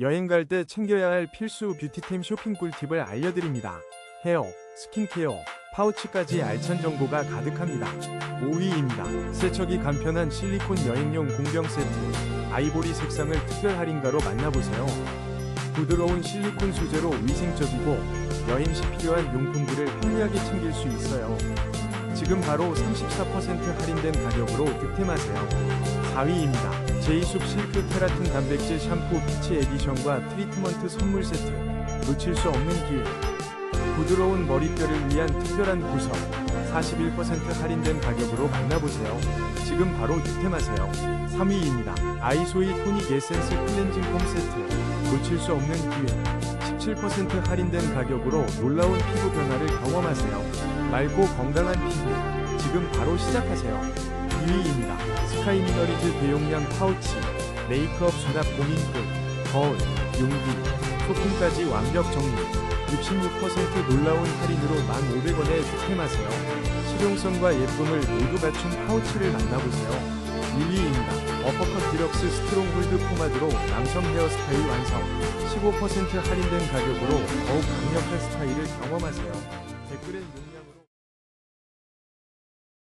여행 갈 때 챙겨야 할 필수 뷰티템 쇼핑 꿀팁을 알려드립니다. 헤어, 스킨케어, 파우치까지 알찬 정보가 가득합니다. 5위입니다. 세척이 간편한 실리콘 여행용 공병 세트. 아이보리 색상을 특별 할인가로 만나보세요. 부드러운 실리콘 소재로 위생적이고 여행 시 필요한 용품들을 편리하게 챙길 수 있어요. 지금 바로 34% 할인된 가격으로 득템하세요. 4위입니다. 제이숲 실크 케라틴 단백질 샴푸 피치 에디션과 트리트먼트 선물 세트. 놓칠 수 없는 기회. 부드러운 머릿결을 위한 특별한 구성. 41% 할인된 가격으로 만나보세요. 지금 바로 득템하세요. 3위입니다. 아이소이 토닉 에센스 클렌징 폼 세트. 놓칠 수 없는 기회. 17% 할인된 가격으로 놀라운 피부 변화를 경험하세요. 맑고 건강한 피부. 지금 바로 시작하세요. 2위입니다. 스카이 미너리즈 대용량 파우치. 메이크업 수납 고민끝. 거울, 용기, 소품까지 완벽 정리. 66% 놀라운 할인으로 1,500원에 득템하세요. 실용성과 예쁨을 모두 갖춘 파우치를 만나보세요. 1위입니다. 어퍼컷 디럭스 스트롱 홀드 포마드로 남성 헤어스타일 완성. 15% 할인된 가격으로 더욱 강력한 스타일을 경험하세요. 댓글엔 용량